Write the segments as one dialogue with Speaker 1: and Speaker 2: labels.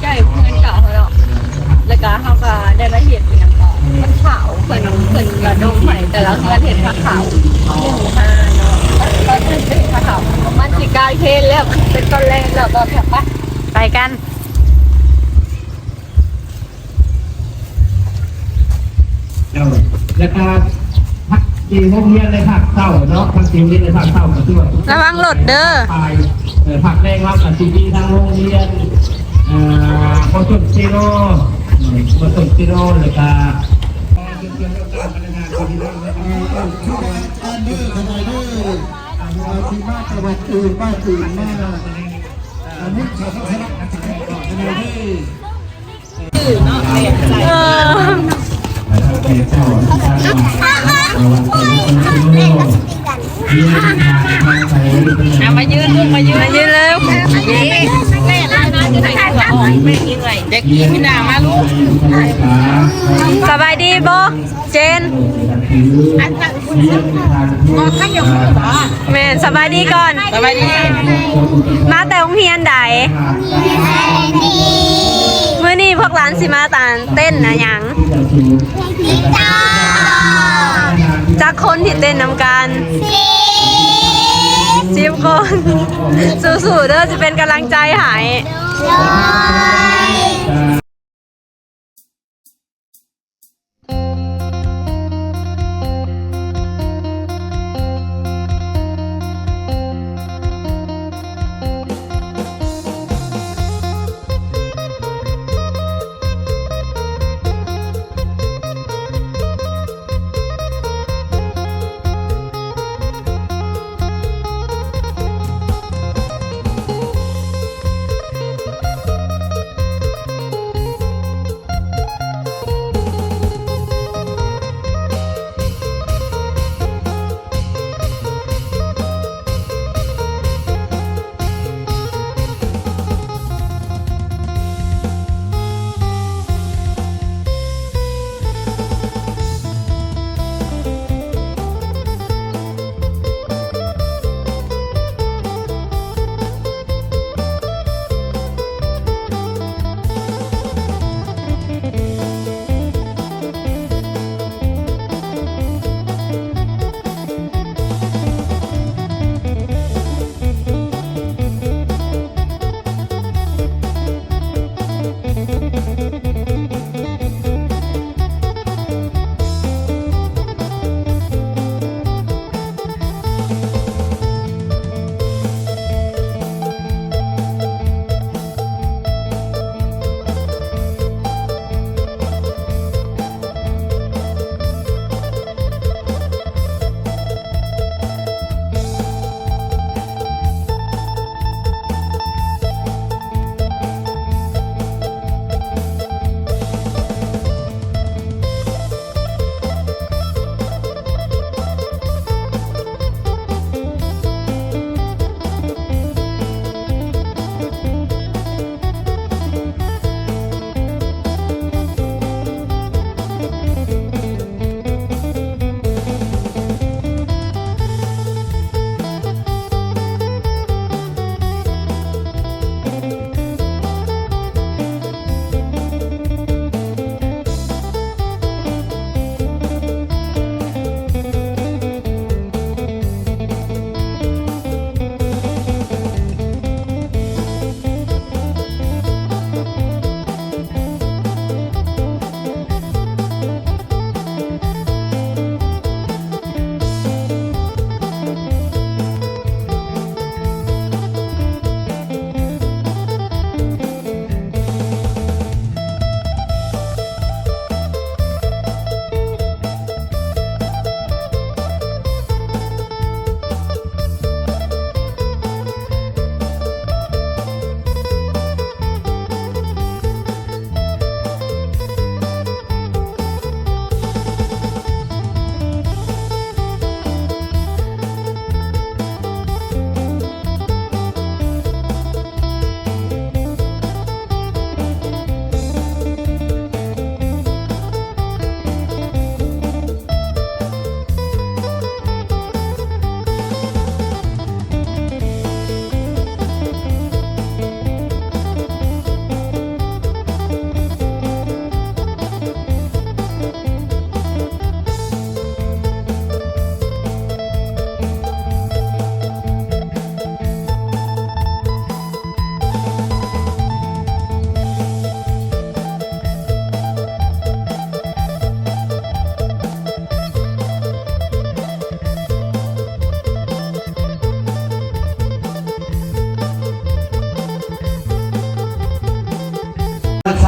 Speaker 1: ใจเพื่อนเก่าเขาเนาะแล้วก็เขาก็ได้มาเห็นเป็นอย่างต่อมันขาวเพิ่นเพิ่นระดมใหม่แต่ละเพื่อนเห็นผ้าขาวหนึ่งห้าเนาะแล้วเพิ่นเป็นผ้าขาวมันสิกลายเพศแล้วเป็นตอนแรกแล้วก็แบบว่า
Speaker 2: ไปกัน
Speaker 3: แล้วแล้วก็พักจีนโรงเรียนในภาคเศร้าเนาะพักจีนในภาคเศร้าก็คือว่า
Speaker 2: ระวังหลดเด้อ
Speaker 3: ไปเอ่อผักแรกว่ากับซีดีทางโรงเรียนเอ่อพอสุดซีโร่พอสุดซีโร่เลยก็
Speaker 4: อันนี้ทำไมด้วยอาชีพมากจังหวัดอื่นบ้านอื่นมากอันนี้ชาวคณะทำไมด้วย
Speaker 2: เออ
Speaker 1: เอามายืนลูกมายืน
Speaker 2: มายืนเร็ว
Speaker 1: แม่ร้านนั้นจะถ่ายของแม่ยิงเลย เด็กยิงไม่ด่ามาลูก
Speaker 2: สบายดีโบเจนแม่นสบายดีก่อน
Speaker 1: สบายดี
Speaker 2: มาแต่โรงเรียนใดเมื่อนี้พวกร้านสิมาตานเต้นนะหยังจากคนที่เต้นนำกันสิบคนสู้ๆเด้อจะเป็นกำลังใจให Rồi.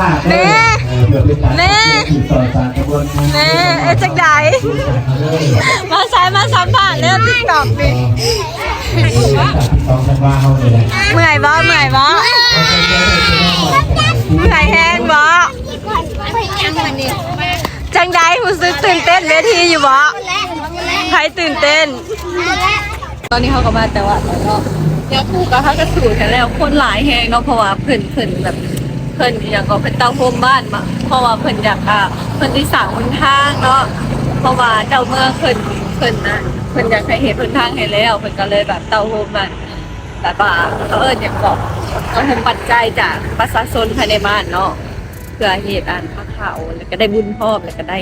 Speaker 2: าแม่แม่แม่เอ๊ะจักไดมาใช้มาสัมผัสเรื่องติ๊กตอกดิ
Speaker 3: สองกันว่าเขาเลยนะ
Speaker 2: เมื่อยบ่เมื่อยบ่เมื่อยแห้งบ่จังไดรู้สึกตื่นเต้นเวทีอยู่บ่ใครตื่นเต้น
Speaker 1: ตอนนี้เขาก็มาแต่ว่าแล้วก็เดี๋ยวคู่กับเขาก็สูตรกันแล้วคนหลายแฮงเนาะเพราะว่าเพิ่นเพิ่นแบบ พิ่นอยากก็เพิ่นเต้าโฮมบ้านมาเพราะว่าเพิ่นอยากอะเพิ่นที่สั่งคนทางเนาะเพราะว่าเจ้าเมืองเพิ่นเพิ่นนะเพิ่นอยากให้เห็นคนทางให้แล้วเพิ่นก็เลยแบบเต้าโฮมมันแบบว่าเขาเอิ้นอย่างบอกเต้าโฮมปัจจัยจากประชาชนภายในบ้านเนาะเพื่อเหตุอันพระเขาแล้วก็ได้บุญพร้อมแล้วก็ได้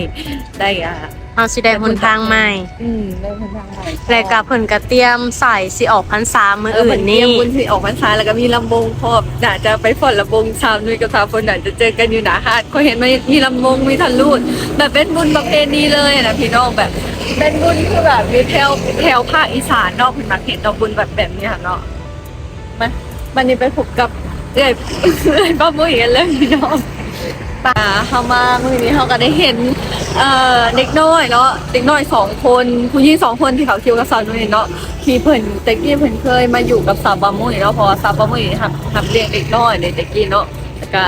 Speaker 1: ได้อ่า
Speaker 2: เอาสิได้หนทางใหม่
Speaker 1: อืมได้คนทางใหม่
Speaker 2: แล้วก็เพิ่นก็เตรียมใส่สิออกพรรษามื้ออื่นนี่
Speaker 1: เบุญที่ออกพรรษาแล้วก็มีลำวงพอบน่าจะไปฝนลำวงชาวนุ้ยกับชาวฝนน่าจะเจอกันอยู่หนาหาดก็เห็นไหมมีลำวงมีทันรูดแบบเป็นบุญประเพณีเลยนะพี่น้องแบบ เป็นบุญคือแบบมีแถวแถวภาคอีสานเนอกเป็นมาเห็นดอกบุญแบบแบบนี้ค่ะเนาะมันมันนี่ไปพบกับเอ้ยเอ้ยป้ามุ้ยกันเลยพี่น้อง ป่าเขามามื่อนี้เขาก็ได้เห็นเอ่อเด็กน้อยเนาะเด็กน้อยสองคนผู้หญิงสองคนที่เขาคิวกับสาวนุ่นเนาะที่เพิ่นตะกี้เพิ่นเคยมาอยู่กับสาวบามุยเนาะเพราะว่าสาวบามุยทำทำเลี้ยงเด็กน้อยในตะกี้เนาะแล้วก็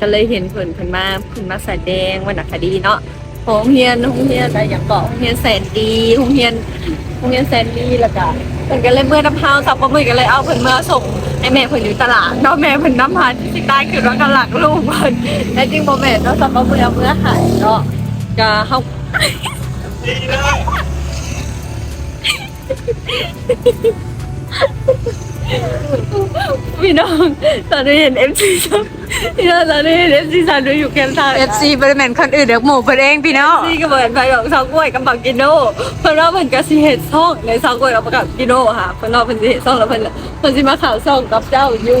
Speaker 1: ก็เลยเห็นเพิ่นเพิ่นมาเพิ่นมาแสดงวรรณคดีเนาะ โรงเรียนโรงเรียนอะไรอย่างเกาะโรงเรียนแสนดีโรงเรียนโรงเรียนแสนดีแล้วก็เพิ่นก็เลยเมื่อน้ำพาวสาวบามุยก็เลยเอาเพิ่นมาส่งให้แม่เพิ่นอยู่ตลาดเนาะแม่เพิ่นน้ำพันที่ใต้คือว่ากำลังลูกเพิ่นแต่จริงบ่แม่นเนาะสับเมื่อาเมื่อหายเนาะก็เฮา พี่น้องตอนนี้เห็น MC ซับพี่น้องตอนนี้เห็น MC ซับดูอยู่แคมป์ทาง
Speaker 2: FC บ่ได้แม่นคนอื่นเด้อหมู่เพิ่นเองพี่น้อง
Speaker 1: ซี่ก็เหมือนไปของซาวกล้วยกับบักกิโน่เพิ่นว่าเพิ่นก็สิเฮ็ดซ่องในซาวกล้วยกับบักกิโน่ค่ะเพิ่นว่าเพิ่นสิเฮ็ดซ่องแล้วเพิ่นเพิ่นสิมาข่าวซ่องกับเจ้าอยู่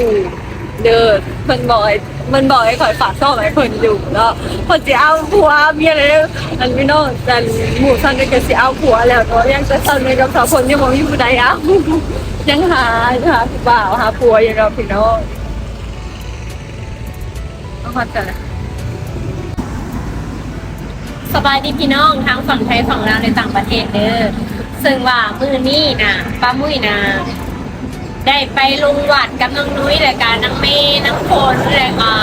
Speaker 1: เด้อเพิ่นบอกให้มันบอกให้ข่อยฝากซ่องให้เพิ่นอยู่เนาะเพิ่นสิเอาผัวเมียอะไรอันพี่น้องแต่หมู่ซั่นก็สิเอาผัวแล้วเนาะยังจะซ่อนในกับสาวคนยังบ่มีผู้ใดเอา ยังหายหาผู้บ่าวหาผัวอยู่เนาพี่น้องเอาฮอดกัน
Speaker 5: สบายดีพี่น้องทั้งฝั่งไทยฝั่งลาวในต่างประเทศเด้อซึ่งว่ามือนี้นะป้ามุ้ยนะได้ไปลงวัดกับน้องนุ้ยรายการน้องเมย์น้องโคนและก็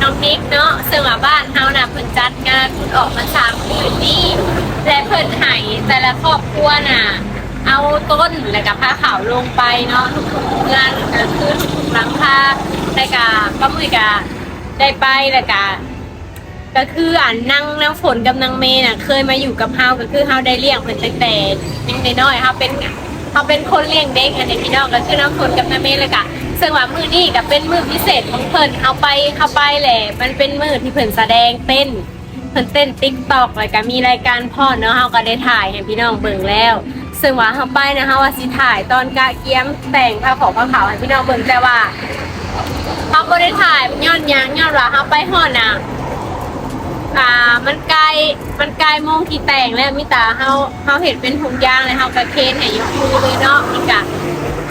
Speaker 5: น้องนิกเนาะซึ่งว่าบ้านเฮานะเพิ่นจัดงานบุญออกพรรษาคืนนี้และเพิ่นให้แต่ละครอบครัวน่ะ เอาต้นแล้วก็ผ้าขาวลงไปเนาะทุกๆงานก็คือทุกๆหลังคาแล้วก็ป้ามุ้ยก็ได้ไปแล้วก็ก็คืออ่านนั่งน้ำฝนกับนางเมย์น่ะ เคยมาอยู่กับเฮาก็คือเฮาได้เลี้ยงเพิ่นตั้งแต่ยังน้อยๆเฮาเป็นเฮาเป็นคนเลี้ยงเด็กอันนี้พี่น้องก็คือน้ำฝนกับนางเมย์เลยค่ะซึ่งว่ามื้อนี้ก็เป็นมื้อพิเศษของเพิ่นเอาไปเข้าไปแหละมันเป็นมื้อที่เพิ่นแสดงเต้นเพิ่นเต้น TikTok แล้วก็มีรายการพ่อเนาะเฮาก็ได้ถ่ายให้พี่น้องเบิ่งแล้ว ซึ่งว่าเฮาไปนะฮาว่าสิถ่ายตอนกะเกียมแต่งผ้าขาวผ้าขาวให้พี่น้องเบิ่งแต่ว่าเฮาบ่ได้ถ่ายย้อนยังย้อนว่าเฮาไปฮอดน่ะอ่ามันไกลมันไกลโมงที่แต่งแล้วมิตาเฮาเฮาเห็นเป็นถุงยางเลยเฮากระเคนให้ยกมือเลยเนาะอีกะ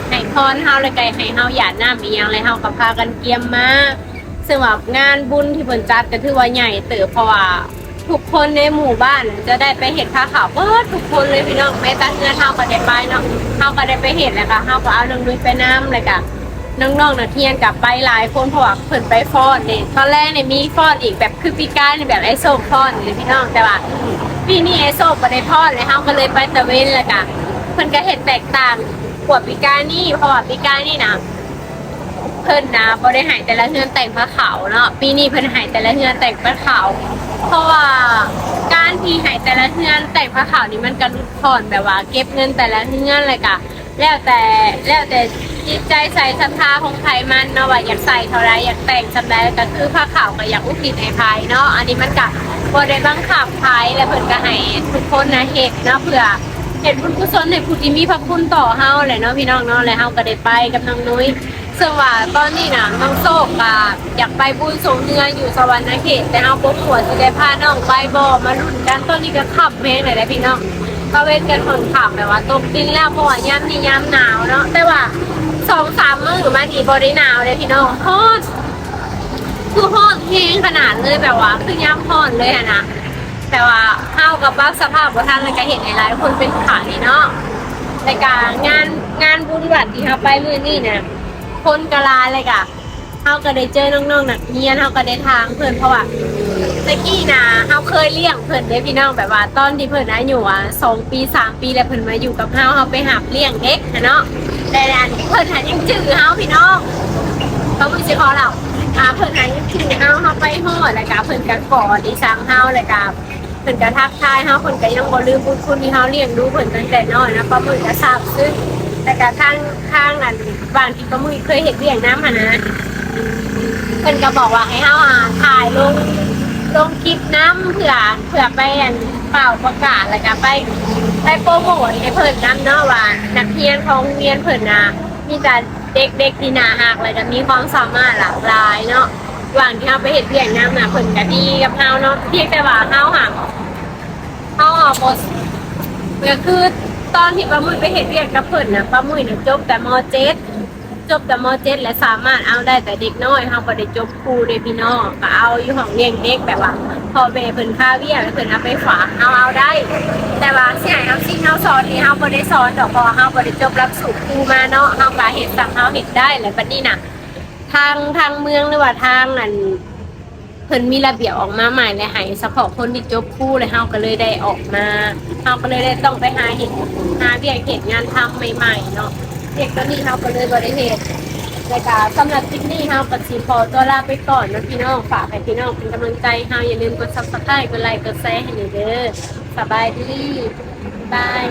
Speaker 5: ให้พรเฮาเลยไกลให้เฮาหยาดน้ำอีหยังเลยเฮาก็พากันเกียมมาซึ่งว่างานบุญที่เพิ่นจัดก็ถือว่าใหญ่เติบเพราะว่า ทุกคนในหมู่บ้านจะได้ไปเห็นผ้าขาวเบิดทุกคนเลยพี่น้องแม้แต่เงินเฮาก็ได้ไปเนาะเฮาก็ได้ไปเห็นแล้วก็เฮาก็เอาเรื่องด้วยไปน้ำเลยก็น้องๆนักเรียนกับไปหลายคนเพราะว่าเพิ่นไปฟอนเนี่ยตอนแรกเนี่ยมีฟอนอีกแบบคือปีกายในแบบไอโซฟอนเลยพี่น้องแต่ว่าปีนี้ไอโซกบ่ได้ฟอนเลยเฮาก็เลยไปตะเวนแล้วก็เพิ่นก็เห็นแตกต่างกว่าปีกายนี่เพราะว่าปีกายนี่นะเพิ่นนะบ่ได้หายแต่ละเฮือนแต่งผ้าขาวเนาะปีนี้เพิ่นหายแต่ละเฮือนแต่งผ้าขาว เพราะว่าการที่ใหายแต่ละเฮือนแต่งผ้าขาวนี่มันก็ลดผ่อนแบบว่า เก็บเงินแต่ละเฮือนเลยก็แล้วแต่แล้วแต่จิตใจใส่ศรัทธาของใครมันเนาะว่าอยากใส่เท่าไรอยากแต่งสำใดก็คือผ้าขาวก็อยากอุทิศให้ใครเนาะอันนี้มันก็บ่ได้บังคับใครและเพิ่นก็ให้ทุกคนนะเฮ็ดเนาะเพื่อเห็นบุญกุศลในผู้ที่มีพระคุณต่อเฮาแหละเนาะพี่น้องเนาะแล้วเฮาก็ได้ไปกับน้องนุ้ย ซึ่งว่าตอนนี้น่ะน้องโซกอะอยากไปบุญสงเนืออยู่สวรรค์เขต แต่เฮาปุ๊บหัวสิได้พาน้องไปบ่มาลุ้นกันตอนนี้ก็ขับเพลงเลยนะพี่น้องก็เว้นกันคนขับแบบว่าตกดินแล้วเพราะว่ายามนี้ยามหนาวเนาะแต่ว่าสองสามมื้อมานี่บ่ได้หนาวเลยพี่น้องฮอดคือห้องเพลงขนาดเลยแบบว่า คือย่ำห้อนเลยอะนะแต่ว่าเข้ากับว่าสภาพว่าท่านเลยก็เห็นหลายๆคนเป็นขานี่เนาะในการงานงานบุญวัดที่เขาไปมื้อนี้เนี่ย คนกะลาเลยกะเขาก็ได้เจอน้องๆนักเรียนเขาก็ได้ทางเพื่อนเพราะว่าตะกี้นะเขาเคยเลี้ยงเพื่อนได้พี่น้องแบบว่าตอนที่เพื่อนอายุอะสองปีสามปีแล้วเพื่อนมาอยู่กับเขาเขาไปหับเลี้ยงเด็กนะเนาะแต่อันเพื่อนหันยังจื้อเขาพี่น้องเขาไม่ใช่ขอเราอ่าเพิ่นไหนถึงเฮาเฮาไปฮอดแล้วก็เพิ่นก็กอดอีสังเฮาแล้วก็เพิ่นก็ทักทายเฮาเพิ่นก็ยังบ่ลืมบุญคุณที่เฮาเลี้ยงดูเพิ่นตั้งแต่น้อยนะป้ามือก็ทราบซึ้ง แต่ก็ทางทางนั้นบางที่ป้ามือเคยเห็นเลี้ยงน้ำหั่นะเพิ่นก็บอกว่าให้เฮาอ่าถ่ายลงลงคลิปน้ำเผื่อเผื่อไปอันเป่าประกาศแล้วก็ไปไปโปรโมทให้เพิ่นน้ำเนาะว่านักเรียนของโรงเรียนเพิ่นน่ะมีแต่เด็กๆที่น่าหักเลยจะมีความสามารถหลากหลายเนาะหว่างที่เราไปเห็นเพียงน้ำน่ะเพิ่นก็ดีกับเราเนาะเพียงแต่ว่าเฮาหักเฮาออกบ่ก็คือ ตอนที่ป้ามุ้ยไปเห็นเรียกกับเพิ่นน่ะป้ามุ้ยน่ะจบแต่ม .7 จบแต่ม .7 และสามารถเอาได้แต่เด็กน้อยเฮาบ่ได้จบครูเด้พี่น้องก็เอาอยู่ห้องเลี้ยงเด็กแบบว่าพอแม่เพิ่นค่าเวียแล้วเพิ่นเอาไปฝากเอาเอาได้ แต่ว่าสิให้เอาสิ่งเฮาสอนนี่เฮาบ่ได้สอนดอกเพราะว่าเฮาบ่ได้จบหลักสูตรครูมาเนาะเฮาก็เห็นสังเฮาเห็นได้แหละบัดนี้น่ะทางทางเมืองหรือว่าทางอันเพิ่นมีระเบียบออกมาใหม่เลยให้เฉพาะคนที่จบคู่เลยเฮาก็เลยได้ออกมาเฮาก็เลยได้ต้องไปหาเห็น หาเบียกเห็นงานทำใหม่ๆเนาะเด็กตอนนี้เฮาก็เลยบ่ได้เหตุรายการสำหรับคลิปนี้เฮาปัดสีพอตัวลาไปก่อนนะพี่น้องฝากให้พี่น้องเป็นกำลังใจเฮาอย่าลืมกด Subscribe กดไลค์กดแชร์ให้หน่อยเด้อสบายดีบาย